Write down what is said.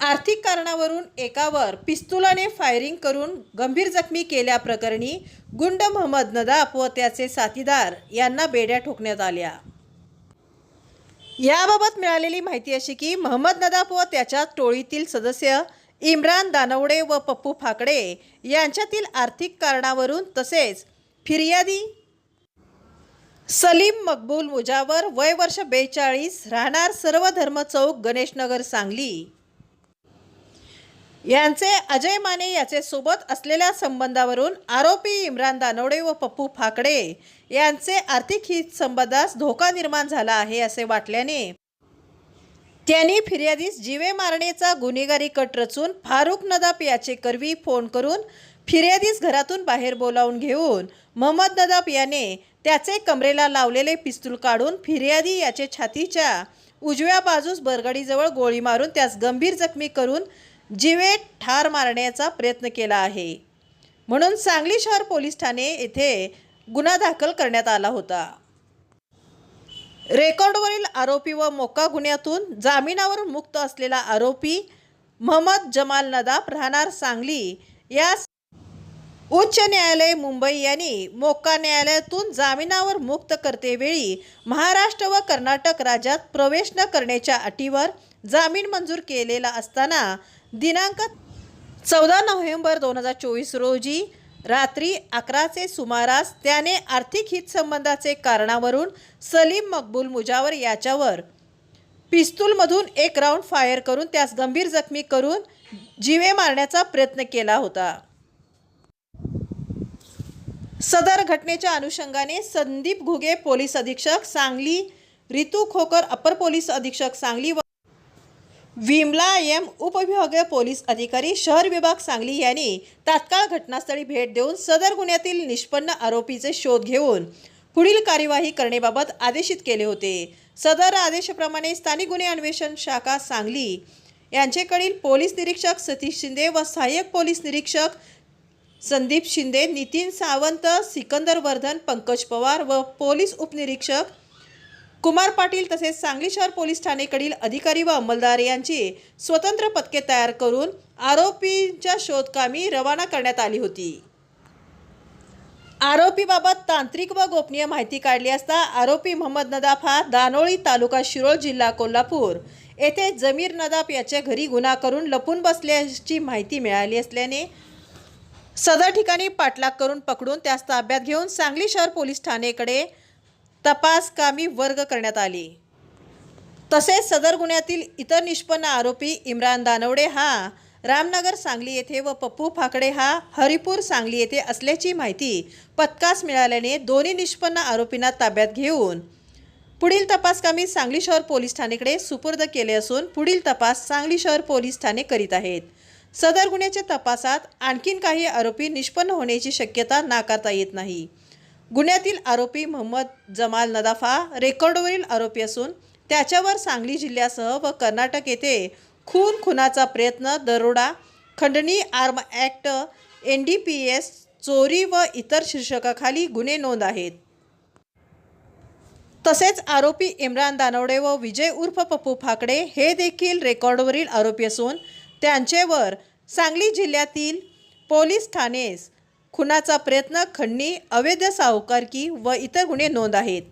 आर्थिक कारणावरून एकावर पिस्तुलाने फायरिंग करून गंभीर जखमी केल्याप्रकरणी गुंड मोहम्मद नदाफ व त्याचे साथीदार यांना बेड्या ठोकण्यात आल्या. याबाबत मिळालेली माहिती अशी की महम्मद नदाफ व त्याच्या टोळीतील सदस्य इम्रान दानवडे व पप्पू फाकडे यांच्यातील आर्थिक कारणावरून तसेच फिर्यादी सलीम मकबूल मुजावर वय वर्ष बेचाळीस राहणार सर्वधर्म चौक गणेशनगर सांगली. यांचे अजय माने याचे सोबत असलेल्या संबंधावरून आरोपी इम्रान दानवडे व पप्पू फाकडे यांचे आर्थिक हित संबंधास धोका निर्माण झाला आहे असे वाटल्याने त्यांनी फिर्यादीस जीवे मारण्याचा गुन्हेगारी कट रचून फारुख नदाप याचे करवी फोन करून फिर्यादीस घरातून बाहेर बोलावून घेऊन मोहम्मद नदाप याने त्याचे कमरेला लावलेले पिस्तूल काढून फिर्यादी याचे छातीच्या उजव्या बाजूस बरगडीजवळ गोळी मारून त्यास गंभीर जखमी करून जीवे ठार मारण्याचा प्रयत्न केला आहे. म्हणून सांगली शहर पोलीस ठाणे येथे गुन्हा दाखल करण्यात आला होता. रेकॉर्डवरील आरोपी व मोका गुन्ह्यातून जामिनावर मुक्त असलेला आरोपी मोहम्मद जमाल नदाब राहणार सांगली या उच्च न्यायालय मुंबई यांनी मोक्का न्यायालयातून जामिनावर मुक्त करतेवेळी महाराष्ट्र व कर्नाटक राज्यात प्रवेश न करण्याच्या अटीवर जामीन मंजूर केलेला असताना दिनांक चौदा नोव्हेंबर दोन हजार चोवीस रोजी रात्री अकराचे सुमारास त्याने आर्थिक हितसंबंधाचे कारणावरून सलीम मकबूल मुजावर याच्यावर पिस्तूलमधून एक राऊंड फायर करून त्यास गंभीर जखमी करून जीवे मारण्याचा प्रयत्न केला होता. सदर घटनेच्या अनुषंगाने संदीप घुगे पोलीस अधीक्षक सांगली रितू खोकर अपर पोलीस अधीक्षक सांगली व विमला एम उपविभागीय पोलीस अधिकारी शहर विभाग सांगली यांनी तात्काळ घटनास्थळी भेट देऊन सदर गुन्ह्यातील निष्पन्न आरोपीचे शोध घेऊन पुढील कार्यवाही करण्याबाबत आदेशित केले होते. सदर आदेशाप्रमाणे स्थानिक गुन्हे अन्वेषण शाखा सांगली यांचेकडील पोलीस निरीक्षक सतीश शिंदे व सहाय्यक पोलीस निरीक्षक संदीप शिंदे नितीन सावंत सिकंदर वर्धन पंकज पवार व पोलीस उपनिरीक्षक कुमार पाटील तसेच सांगली शहर पोलीस ठाणेकडील अधिकारी व अंमलदार यांची स्वतंत्र पथके तयार करून आरोपींच्या शोधकामी रवाना करण्यात आली होती. आरोपीबाबत तांत्रिक व गोपनीय माहिती काढली असता आरोपी मोहम्मद नदाफ हा दानोळी तालुका शिरोळ जिल्हा कोल्हापूर येथे जमीर नदाफ याच्या घरी गुन्हा करून लपून बसल्याची माहिती मिळाली असल्याने सदर ठिकाणी पाठलाग करून पकडून त्यास ताब्यात घेऊन सांगली शहर पोलीस ठाणेकडे तपास कामी वर्ग करण्यात आली. तसेच सदर गुन्ह्यातील इतर निष्पन्न आरोपी इम्रान दानवडे हा रामनगर सांगली येथे व पप्पू फाकडे हा हरिपूर सांगली येथे असल्याची माहिती पथकास मिळाल्याने दोन्ही निष्पन्न आरोपींना ताब्यात घेऊन पुढील तपासकामी सांगली शहर पोलीस ठाणेकडे सुपूर्द केले असून पुढील तपास सांगली शहर पोलीस ठाणे करीत आहेत. सदर गुन्ह्याच्या तपासात आणखीन काही आरोपी निष्पन्न होण्याची शक्यता नाकारता येत नाही. गुन्ह्यातील आरोपी मोहम्मद जमाल नदाफा रेकॉर्डवरील आरोपी असून त्याच्यावर सांगली जिल्ह्यासह व कर्नाटक येथे खून खुनाचा प्रयत्न दरोडा खंडणी arm act N D P S चोरी व इतर शीर्षकाखाली गुन्हे नोंद आहेत. तसेच आरोपी इम्रान दानवडे व विजय उर्फ पप्पू फाकडे हे देखील रेकॉर्डवरील आरोपी असून त्यांचेवर सांगली जिल्ह्यातील पोलीस ठाणेस खुनाचा प्रयत्न खंडणी अवैध सावकारकी व इतर गुन्हे नोंद आहेत.